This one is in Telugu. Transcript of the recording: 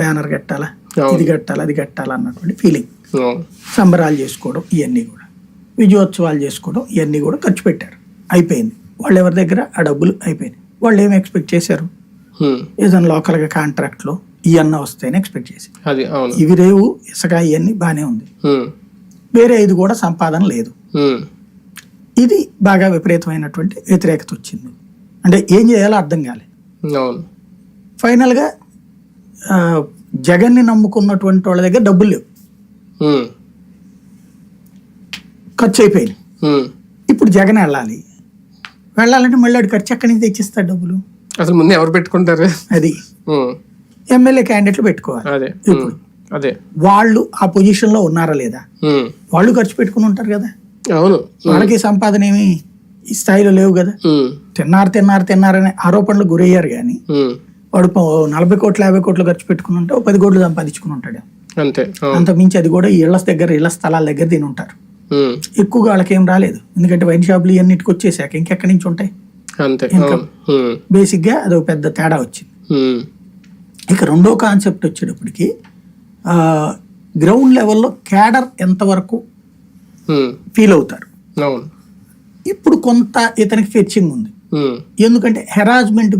బ్యానర్ కట్టాలా. ఇది కట్టాలా అది కట్టాలా అన్నటువంటి ఫీలింగ్ సంబరాలు చేసుకోవడం ఇవన్నీ కూడా. విజయోత్సవాలు చేసుకోవడం ఇవన్నీ కూడా ఖర్చు పెట్టారు. అయిపోయింది. వాళ్ళు ఎవరి దగ్గర? ఆ డబ్బులు అయిపోయినాయి. వాళ్ళు ఏం ఎక్స్పెక్ట్ చేశారు. ఏదైనా లోకల్గా కాంట్రాక్ట్లో ఇవన్నీ వస్తాయని ఎక్స్పెక్ట్ చేసి ఇవి రేవు ఇసుక ఇవన్నీ బాగానే ఉంది. వేరే ఇది కూడా సంపాదన లేదు. ఇది బాగా విపరీతమైనటువంటి వ్యతిరేకత వచ్చింది. అంటే ఏం చేయాలో అర్థం కాలేదు ఫైనల్గా జగన్ని నమ్ముకున్నటువంటి వాళ్ళ దగ్గర డబ్బులు లేవు. ఖర్చు అయిపోయినాయి హ్మ్. ఇప్పుడు జగన్ వెళ్ళాలి వెళ్ళాలంటే మళ్ళీ ఖర్చు ఎక్కడి నుంచి తెచ్చిస్తాడు డబ్బులు అసలు ముందు ఎవరు పెట్టుకుంటారు అది. ఎమ్మెల్యే క్యాండిడేట్లు పెట్టుకోవాలి అదే హ్మ్. అదే వాళ్ళు ఆ పొజిషన్లో ఉన్నారా లేదా. వాళ్ళు ఖర్చు పెట్టుకుని ఉంటారు కదా అవును వాళ్ళకి సంపాదన ఏమి ఈ స్థాయిలో లేవు కదా. తిన్నారు తిన్నారు తిన్నారనే ఆరోపణలు గురయ్యారు కానీ. వాడు నలభై కోట్లు యాభై కోట్లు ఖర్చు పెట్టుకుని ఉంటే పది కోట్లు సంపాదించుకుని ఉంటాడు. అంతే. అంత మించి అది కూడా ఈ ఇళ్ళ దగ్గర ఇళ్ళ స్థలాల దగ్గర తిని ఉంటారు. ఎక్కువగా వాళ్ళకి ఏం రాలేదు. ఎందుకంటే వైన్ షాపులు ఇవన్నిటికి వచ్చేసాక ఇంకెక్కడి నుంచి ఉంటాయి? అంతే. హ్మ్. బేసిక్గా అది ఒక పెద్ద తేడా వచ్చింది. ఇక రెండో కాన్సెప్ట్ వచ్చేటప్పటికి గ్రౌండ్ లెవెల్లో క్యాడర్ ఎంతవరకు. ఫీల్ అవుతారు? ఇప్పుడు కొంత ఇతనికి ఫెచ్చింగ్ ఉంది. ఎందుకంటే హెరాస్మెంట్